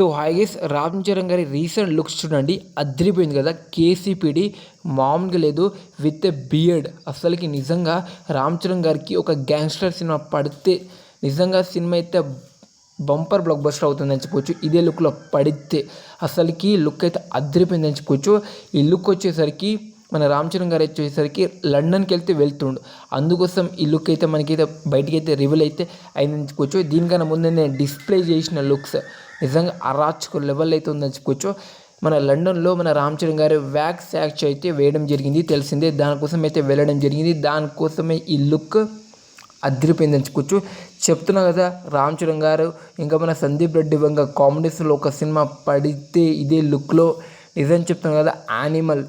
So hi guys Ram Charan గారి recent looks చూడండి అదిరిపోయింది కదా. కేసీపీడి మామూలుగా లేదు విత్ ఎ బియర్డ్ అసలుకి నిజంగా రామ్ చరణ్ గారికి ఒక గ్యాంగ్స్టర్ సినిమా పడితే నిజంగా సినిమా అయితే బంపర్ బ్లాక్ బస్టర్ అవుతుందని చెప్పుకోవచ్చు ఇదే లుక్లో పడితే అసలుకి లుక్ అయితే అదిరిపోయిందని చెప్పుకోవచ్చు ఈ లుక్ వచ్చేసరికి మన రామ్ చరణ్ గారు వచ్చేసరికి లండన్కి వెళ్తే వెళ్తుండు. అందుకోసం ఈ లుక్ అయితే మనకైతే బయటికి అయితే రివీల్ అయితే అయిందని చెప్పుకోవచ్చు దీనికన్నా ముందే నేను డిస్ప్లే చేసిన లుక్స్ నిజంగా అరాచక లెవెల్ అయితే ఉందని చెప్పుకోవచ్చు. మన లండన్లో మన రామ్ చరణ్ గారు వ్యాక్స్ యాక్చ్ అయితే వేయడం జరిగింది తెలిసిందే. దానికోసం అయితే వెళ్ళడం జరిగింది. దానికోసమే ఈ లుక్ అదిరిపోయిందని చెప్పుకోవచ్చు. చెప్తున్నా కదా రామ్ చరణ్ గారు ఇంకా మన సందీప్ రెడ్డి వంగ కాంబినేషన్లో ఒక సినిమా పడితే ఇదే లుక్లో. నిజం చెప్తున్నాను కదా యానిమల్.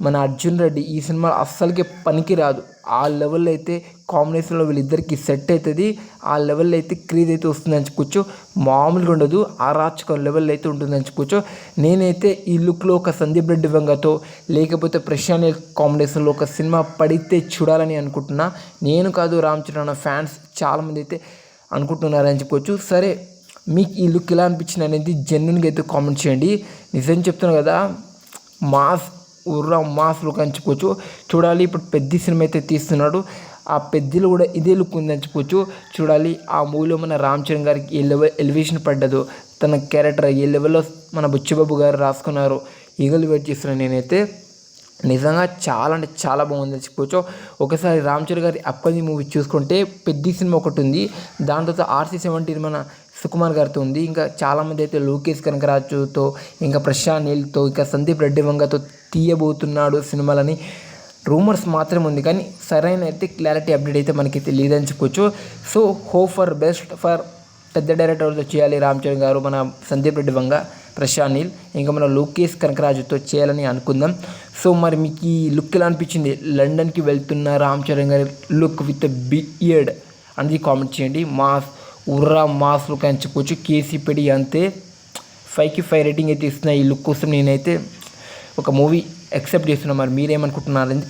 మన అర్జున్ రెడ్డి ఈ సినిమా అస్సలకి పనికి రాదు ఆ లెవెల్లో అయితే కాంబినేషన్లో వీళ్ళిద్దరికి సెట్ అవుతుంది. ఆ లెవెల్లో అయితే క్రీజ్ అయితే వస్తుందని చెప్పుకోవచ్చు మామూలుగా ఉండదు. ఆ రాచకం లెవెల్ అయితే ఉంటుందని చెప్పుకోవచ్చు నేనైతే ఈ లుక్లో ఒక సందీప్ రెడ్డి వంగతో లేకపోతే ప్రశాంత్ కాంబినేషన్లో ఒక సినిమా పడితే చూడాలని అనుకుంటున్నా. నేను కాదు రామ్ చరణ్ ఫ్యాన్స్ చాలామంది అయితే అనుకుంటున్నారని చెప్పుకోవచ్చు సరే మీకు ఈ లుక్ ఎలా అనిపించింది అనేది జెన్యున్గా అయితే కామెంట్ చేయండి. నిజం చెప్తున్నాను కదా మాస్ ఉర్రా మాస్ లుక్ అని చెప్పుకోవచ్చు చూడాలి ఇప్పుడు పెద్ద సినిమా అయితే తీస్తున్నాడు. ఆ పెద్దలు కూడా ఇదే లుక్ ఉందని చెప్పుకోవచ్చు చూడాలి ఆ మూవీలో మన రామ్ చరణ్ గారికి ఏ లెవెల్ ఎలివేషన్ పడ్డదు తన క్యారెక్టర్ ఏ లెవెల్లో మన బుచ్చిబాబు గారు రాసుకున్నారు ఈగలు వెయిట్ చేస్తున్నాను నేనైతే నిజంగా చాలా అంటే చాలా బాగుంది చెప్పుకోవచ్చు ఒకసారి రామ్ చరణ్ గారి అప్పది మూవీ చూసుకుంటే పెద్ద సినిమా ఒకటి ఉంది. దాని తర్వాత ఆర్సీ సెవెంటీన్ మన సుకుమార్ గారితో ఉంది. ఇంకా చాలామంది అయితే లోకేష్ కనకరాజుతో ఇంకా ప్రశాంత్ నీల్తో ఇంకా సందీప్ రెడ్డి వంగతో తీయబోతున్నాడు సినిమాలని. రూమర్స్ మాత్రమే ఉంది. కానీ సరైన అయితే క్లారిటీ అప్డేట్ అయితే మనకైతే లేదని చెప్పొచ్చు. So hope for best for పెద్ద డైరెక్టర్తో చేయాలి రామ్ చరణ్ గారు మన సందీప్ రెడ్డి వంగ ప్రశాంత్ నీల్ ఇంకా మన లోకేష్ కనకరాజుతో చేయాలని అనుకుందాం. సో మరి మీకు ఈ లుక్ ఎలా అనిపించింది? లండన్కి వెళ్తున్న రామ్ చరణ్ గారి లుక్ విత్ బియర్డ్ అనేది కామెంట్ చేయండి. మా ఉర్రా మాస్ లుక్ అని చెప్పుకోవచ్చు కేసీపీడి అంతే. ఫైవ్కి ఫైవ్ రేటింగ్ అయితే ఇస్తున్నా ఈ లుక్ కోసం నేనైతే ఒక మూవీ ఎక్సెప్ట్ చేస్తున్నా. మరి మీరేమనుకుంటున్నారని